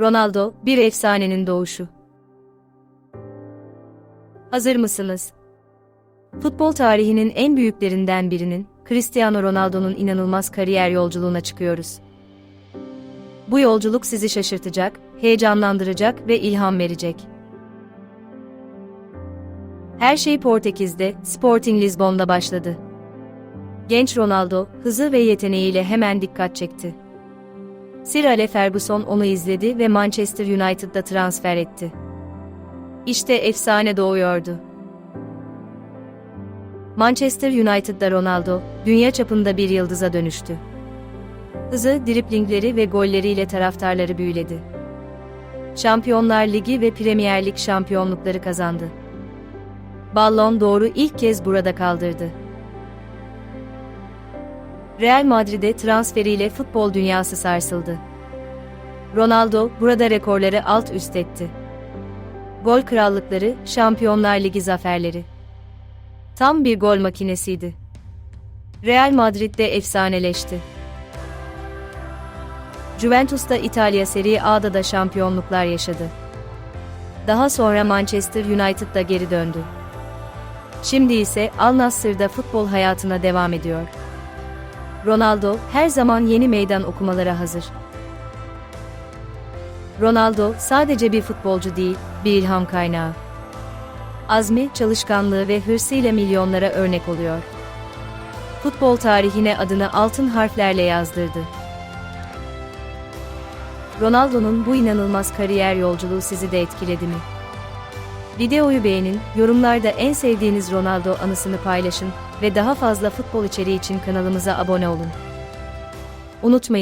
Ronaldo, bir efsanenin doğuşu. Hazır mısınız? Futbol tarihinin en büyüklerinden birinin, Cristiano Ronaldo'nun inanılmaz kariyer yolculuğuna çıkıyoruz. Bu yolculuk sizi şaşırtacak, heyecanlandıracak ve ilham verecek. Her şey Portekiz'de, Sporting Lisbon'da başladı. Genç Ronaldo, hızı ve yeteneğiyle hemen dikkat çekti. Sir Alex Ferguson onu izledi ve Manchester United'da transfer etti. İşte efsane doğuyordu. Manchester United'da Ronaldo, dünya çapında bir yıldıza dönüştü. Hızı, driplingleri ve golleriyle taraftarları büyüledi. Şampiyonlar Ligi ve Premier Lig şampiyonlukları kazandı. Ballon doğru ilk kez burada kaldırdı. Real Madrid'e transferiyle futbol dünyası sarsıldı. Ronaldo burada rekorları alt üst etti. Gol krallıkları, Şampiyonlar Ligi zaferleri. Tam bir gol makinesiydi. Real Madrid'de efsaneleşti. Juventus'ta İtalya Serie A'da da şampiyonluklar yaşadı. Daha sonra Manchester United'da geri döndü. Şimdi ise Al Nassr'da futbol hayatına devam ediyor. Ronaldo her zaman yeni meydan okumalara hazır. Ronaldo sadece bir futbolcu değil, bir ilham kaynağı. Azmi, çalışkanlığı ve hırsıyla milyonlara örnek oluyor. Futbol tarihine adını altın harflerle yazdırdı. Ronaldo'nun bu inanılmaz kariyer yolculuğu sizi de etkiledi mi? Videoyu beğenin, yorumlarda en sevdiğiniz Ronaldo anısını paylaşın ve daha fazla futbol içeriği için kanalımıza abone olun. Unutmayın